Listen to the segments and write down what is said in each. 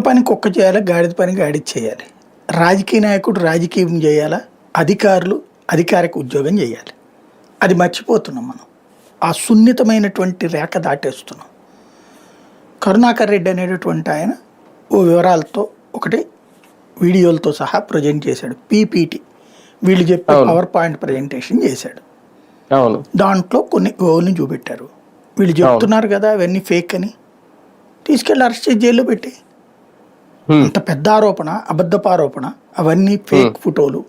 పని కుక్క చేయాలి గాడిద పని గాడిద చేయాలి. రాజకీయ నాయకుడు రాజకీయం చేయాలా అధికారులు అధికారిక ఉద్యోగం చేయాలి. అది మర్చిపోతున్నాం మనం. ఆ సున్నితమైనటువంటి రేఖ దాటేస్తున్నాం. కరుణాకర్ రెడ్డి అనేటటువంటి ఆయన ఓ వివరాలతో ఒకటి వీడియోలతో సహా ప్రజెంట్ చేశాడు. పీపీటీ. వీళ్ళు చెప్పే. పవర్ పాయింట్ ప్రజెంటేషన్ చేశాడు. దాంట్లో కొన్ని గోల్ని చూపెట్టారు. వీళ్ళు చెప్తున్నారు కదా అవన్నీ ఫేక్ అని. తీసుకెళ్ళి అరెస్ట్ చేసి జైల్లో పెట్టి. అంత పెద్ద ఆరోపణ అబద్ధపు ఆరోపణ అవన్నీ ఫేక్ ఫోటోలు.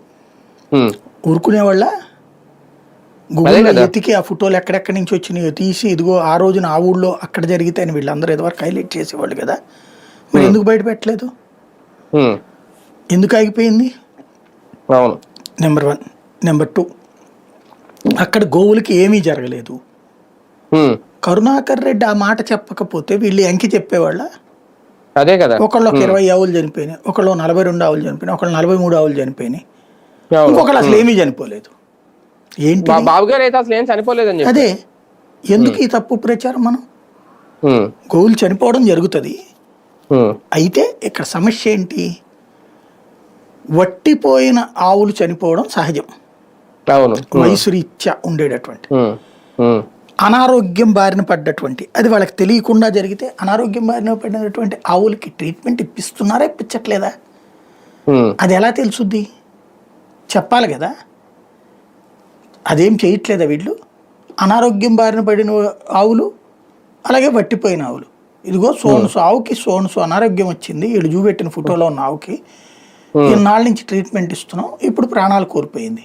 ఊరుకునే వాళ్ళ కదా. ఎతికి ఆ ఫోటోలు ఎక్కడెక్కడి నుంచి వచ్చినాయో తీసి ఇదిగో ఆ రోజున ఆ ఊళ్ళో అక్కడ జరిగితే అని వీళ్ళందరూ ఇదివరకు హైలైట్ చేసేవాళ్ళు కదా. మరి ఎందుకు బయట పెట్టలేదు. ఎందుకు ఆగిపోయింది? అవును. Number one. Number two. అక్కడ గోవులకి ఏమీ జరగలేదు. కరుణాకర్ రెడ్డి ఆ మాట చెప్పకపోతే వీళ్ళు ఎంకి చెప్పేవాళ్ళ? అదే కదా. ఒకళ్ళు ఒక ఇరవై ఆవులు చనిపోయినాయి ఒకళ్ళు నలభై రెండు ఆవులు చనిపోయినాయి ఒకళ్ళు నలభై మూడు ఆవులు చనిపోయినాయి. ఇంకొకళ్ళు అసలు ఏమీ చనిపోలేదు. ఏంటి బా- బాబు గారు అయితే అసలు ఏం చనిపోలేదని అదే. ఎందుకు ఈ తప్పు ప్రచారం మనం. గోవులు చనిపోవడం జరుగుతుంది. అయితే ఇక్కడ సమస్య ఏంటి? వట్టిపోయిన ఆవులు చనిపోవడం సహజం. వయసు రీత్యా ఉండేటటువంటి. అనారోగ్యం బారిన పడ్డటువంటి అది వాళ్ళకి తెలియకుండా జరిగితే అనారోగ్యం బారిన పడినటువంటి ఆవులకి ట్రీట్మెంట్ ఇప్పిస్తున్నారా ఇప్పించట్లేదా. అది ఎలా తెలుసుద్ది? చెప్పాలి కదా. అదేం చేయట్లేదా వీళ్ళు? అనారోగ్యం బారిన పడిన ఆవులు అలాగే వట్టిపోయిన ఆవులు. ఇదిగో సోన్సు ఆవుకి సోన్సు అనారోగ్యం వచ్చింది. వీళ్ళు చూపెట్టిన ఫోటోలో ఉన్న ఆవుకి. ఇన్నాళ్ళ నుంచి ట్రీట్మెంట్ ఇస్తున్నాం. ఇప్పుడు ప్రాణాలు కోల్పోయింది.